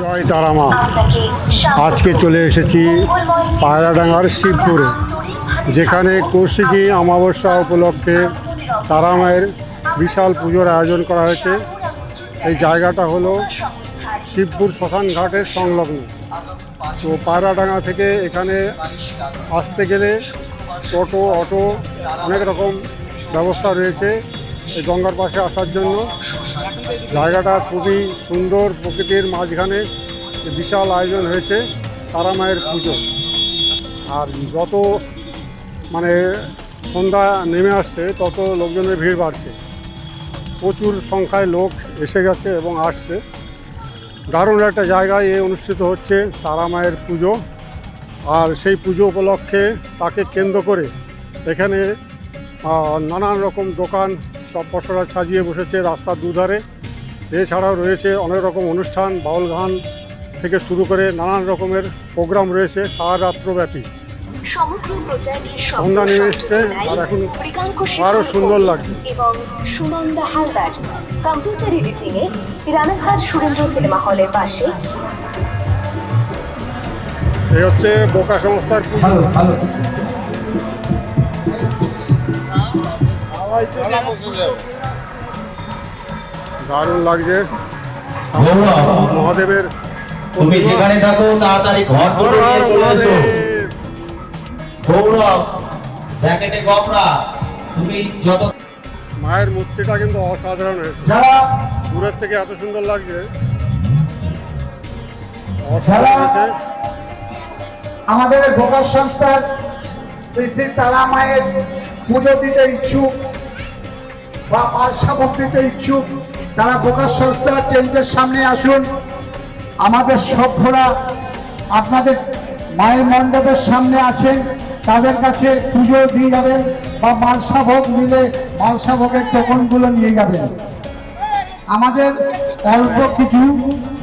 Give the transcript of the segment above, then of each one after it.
জয় তারামা। আজকে চলে এসেছি পায়রাডাঙ্গার শিবপুরে, যেখানে কৌশিকী অমাবস্যা উপলক্ষে তারামায়ের বিশাল পুজোর আয়োজন করা হয়েছে। এই জায়গাটা হলো শিবপুর শ্মশান ঘাটের সংলগ্ন। তো পায়রাডাঙ্গা থেকে এখানে আসতে গেলে টোটো, অটো অনেক রকম ব্যবস্থা রয়েছে এই গঙ্গার পাশে আসার জন্য। জায়গাটা খুবই সুন্দর প্রকৃতির মাঝখানে বিশাল আয়োজন হয়েছে তারা মায়ের পুজো। আর যত মানে সন্ধ্যা নেমে আসছে, তত লোকজনের ভিড় বাড়ছে। প্রচুর সংখ্যায় লোক এসে গেছে এবং আসছে। দারুণ একটা জায়গায় এ অনুষ্ঠিত হচ্ছে তারা মায়ের পুজো। আর সেই পুজো উপলক্ষে তাকে কেন্দ্র করে এখানে নানান রকম দোকান সব পশরা সাজিয়ে বসেছে রাস্তার দুধারে। এছাড়াও রয়েছে অনেক রকম অনুষ্ঠান বাউল গান থেকে শুরু করে নানান রকমের প্রোগ্রাম রয়েছে সারা রাত্রব্যাপী। সন্ধ্যা নেমে এসছে আর এখন আরও সুন্দর লাগছে। এবং সুনন্দা হালদার কম্পিউটার এডিটিং এ রানাঘাট সুরেন্দ্র সিনেমা হলের পাশে। এই হচ্ছে বোকা সংস্থার পুজো। দারুণ লাগছে। মহাদেবের তুমি যেখানে থাকো তাড়াতাড়ি ঘর হর চলে এসো। গৌরব গপরা। তুমি যত মায়ের মূর্তিটা কিন্তু অসাধারণ হয়েছে। দূরের থেকে এত সুন্দর লাগছে। অসাধারণ হয়েছে। আমাদের ভোকার সংস্থার শ্রী শ্রী তারা মায়ের পুজো দিতে ইচ্ছুক। বা পার্শ্ব দিতে ইচ্ছুক, তারা ভোকার সংস্থার টেন্টের সামনে আসুন। আমাদের সভ্যরা আপনাদের মায়ের মণ্ডপের সামনে আছেন, তাদের কাছে পুজো দিয়ে যাবেন বা মালসা ভোগ নিলে মালসা ভোগের টোকনগুলো নিয়ে যাবেন। আমাদের অল্প কিছু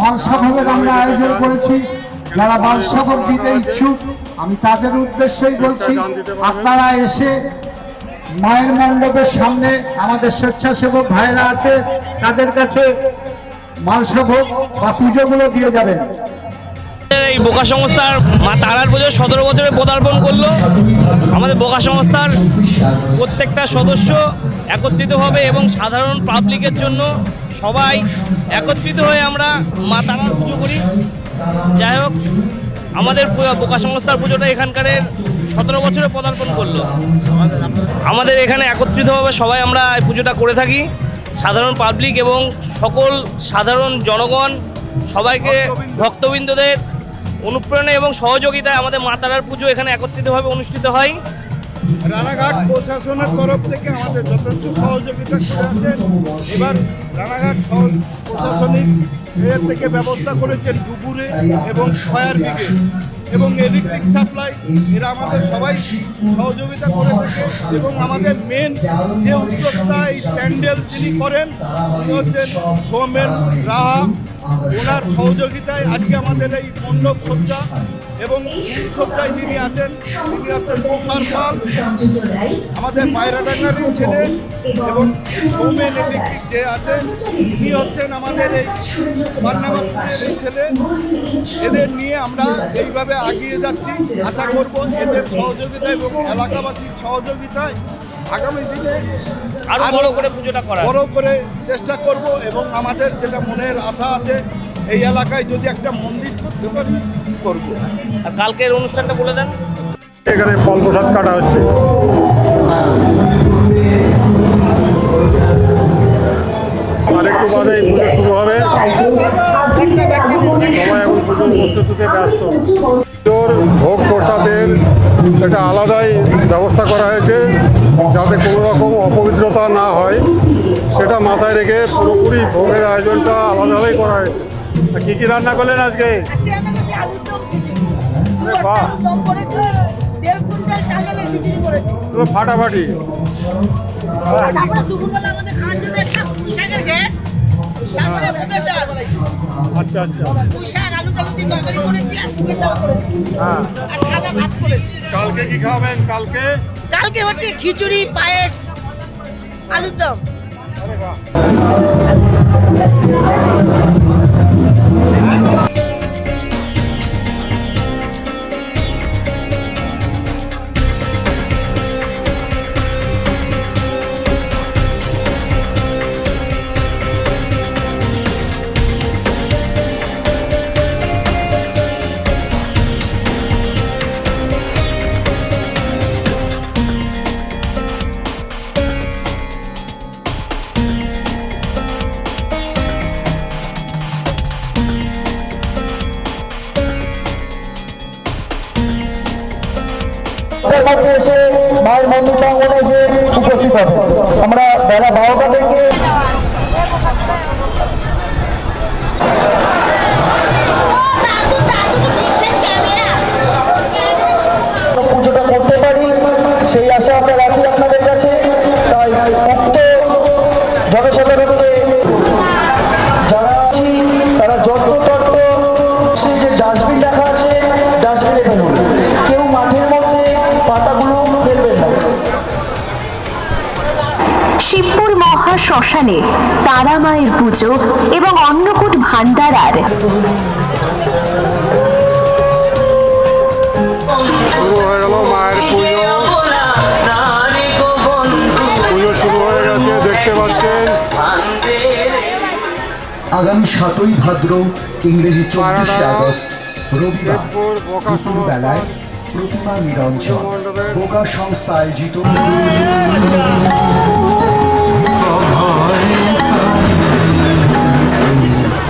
মালসা ভোগের আমরা আয়োজন করেছি, যারা মালসা ভোগ দিতে ইচ্ছুক, আমি তাদের উদ্দেশ্যেই বলছি, আপনারা এসে মায়ের মণ্ডপের সামনে আমাদের স্বেচ্ছাসেবক ভাইরা আছে, তাদের কাছে মালসা ভোগ বা পুজোগুলো দিয়ে যাবেন। এই বোকা সংস্থার মা তারার পুজো সতেরো বছরে পদার্পণ করল। আমাদের বোকা সংস্থার প্রত্যেকটা সদস্য একত্রিত হবে এবং সাধারণ পাবলিকের জন্য সবাই একত্রিত হয়ে আমরা মা তারার পুজো করি। যাই হোক, আমাদের বোকা সংস্থার পুজোটা এখানকারের সতেরো বছরে পদার্পণ করল। আমাদের এখানে একত্রিতভাবে সবাই আমরা এই পুজোটা করে থাকি। সাধারণ পাবলিক এবং সকল সাধারণ জনগণ, সবাইকে ভক্তবৃন্দদের অনুপ্রেরণা এবং সহযোগিতায় আমাদের মা তারার পুজো এখানে একত্রিতভাবে অনুষ্ঠিত হয়। রানাঘাট প্রশাসনের তরফ থেকে আমাদের যথেষ্ট সহযোগিতা করে আসেন। এবার রানাঘাট শহর প্রশাসনিক থেকে ব্যবস্থা করেছেন ডুবুরে এবং ফায়ার ব্রিগেড এবং ইলেকট্রিক সাপ্লাই এরা আমাদের সবাই সহযোগিতা করে থাকে এবং আমাদের মেন যে উদ্যোক্তা এই প্যান্ডেল যিনি করেন উনি হচ্ছেন সৌমেন রাহা। ওনার সহযোগিতায় আজকে আমাদের এই মণ্ডপ সজ্জা। এবং সজ্জায় যিনি আছেন তিনি হচ্ছেন তুষার পাল আমাদের পায়রাডাঙ্গারই ছেলে এবং সৌমেন ইলেকট্রিক যে আছেন তিনি হচ্ছেন আমাদের এই এই ছেলে। এদের নিয়ে আমরা এইভাবে আগিয়ে যাচ্ছি। আশা করব এদের সহযোগিতা এবং এলাকাবাসীর সহযোগিতায় আগামী দিনে আরও বড় করে পুজোটা করা বড় করে চেষ্টা করব এবং আমাদের যেটা মনের আশা আছে এই এলাকায় যদি একটা মন্দির করতে পারি করব। আর কালকের অনুষ্ঠানটা বলে দেন। এখানে ফল প্রসাদ কাটা হচ্ছে। আর একটু বাদে এই পুজো শুরু হবে। সবাই এখন প্রস্তুতিতে ব্যস্ত। পুজোর ভোগ প্রসাদের একটা আলাদাই ব্যবস্থা করা হয়েছে যাতে কোনো রকম অপবিত্রতা না হয়। সেটা মাথায় রেখে পুরোপুরি ভোগের আয়োজনটা আলাদাভাবেই করা হয়েছে। কী কী রান্না করলেন আজকে। পুরো ফাটাফাটি। আচ্ছা আচ্ছা। হ্যাঁ। কালকে কি খাবেন? কালকে? কালকে হচ্ছে খিচুড়ি পায়েস আলুর দম। আমাদের মধ্যে এসে মায়ের মন্দির প্রাঙ্গনে এসে উপস্থিত হবে। আমরা বেলা বারোটা থেকে পুজোটা করতে পারি। সেই আশা আমরা রাখি। পুজো পুজো। শুরু হয়ে গেছে দেখতে পাচ্ছেন। আগামী সাতই ভাদ্র ইংরেজি চব্বিশে আগস্ট রবিবার দুপুর বেলায় প্রতিমা নিরঞ্জন বোকা সংস্থা আয়োজিত।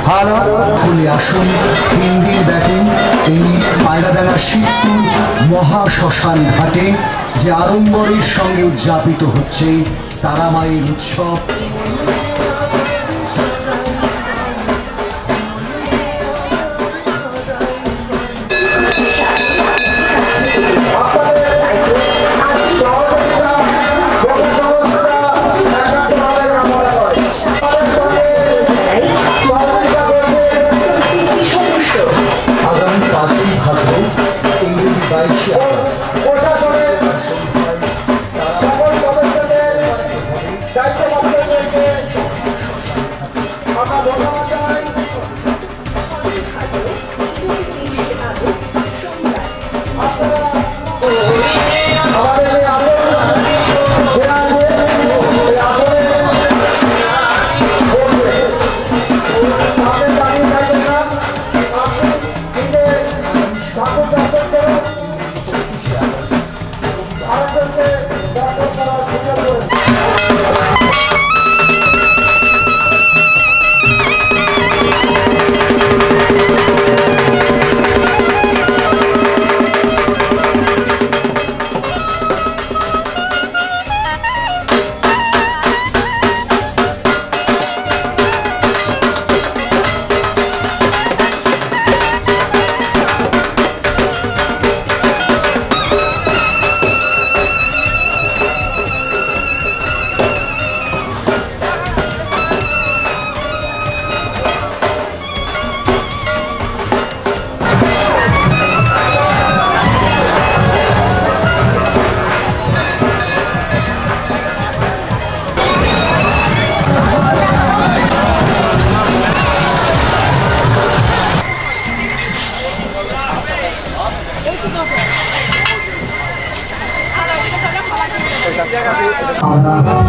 হাল খুলে আসুন। হিন্দির ব্যাটিং এই পায়রাবেলা শিবপুর মহা শ্মশান ঘাটে, যে আড়ম্বরের সঙ্গে উদযাপিত হচ্ছে তারামায়ের উৎসব।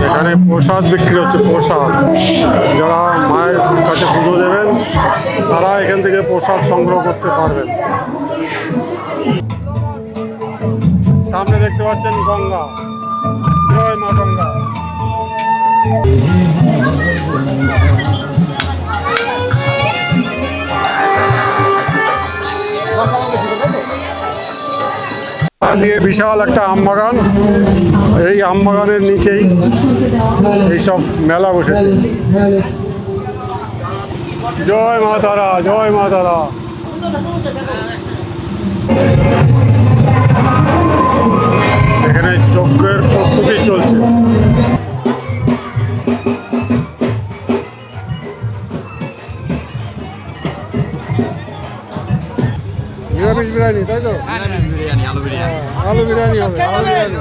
এখানে প্রসাদ বিক্রি হচ্ছে, প্রসাদ। যারা মায়ের কাছে পুজো দেবেন, তারা এখান থেকে প্রসাদ সংগ্রহ করতে পারবেন। সামনে দেখতে পাচ্ছেন গঙ্গা। জয় মা গঙ্গা। দিয়ে বিশাল একটা আম বাগান এই আম বাগানের নিচেই এইসব মেলা বসেছে। জয় মা তারা, জয় মা তারা। এখানে যজ্ঞের প্রস্তুতি চলছে। নিরামিষ তাই তো? আলু বিরিয়ানি হবে আলু বিরিয়ানি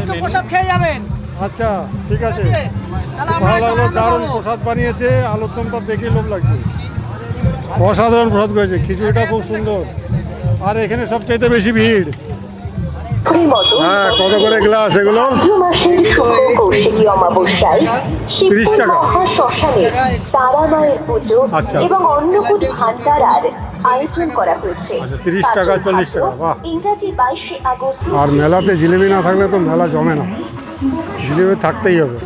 একটু প্রসাদ খেয়ে যাবেন। আচ্ছা ঠিক আছে। ভালো লাগল দারুণ প্রসাদ বানিয়েছে আলুর দমটা দেখে লোভ লাগছে। অসাধারণ প্রসাদ করেছে খিচুড়িটা খুব সুন্দর। আর এখানে সবচাইতে বেশি ভিড়। হ্যাঁ কত করে গ্লাস এগুলো 30 টাকা। আচ্ছা। আচ্ছা, 30 টাকা, 40 টাকা, বাহ। আর মেলাতে জিলেবি না থাকলে তো মেলা জমে না জিলেবি থাকতেই হবে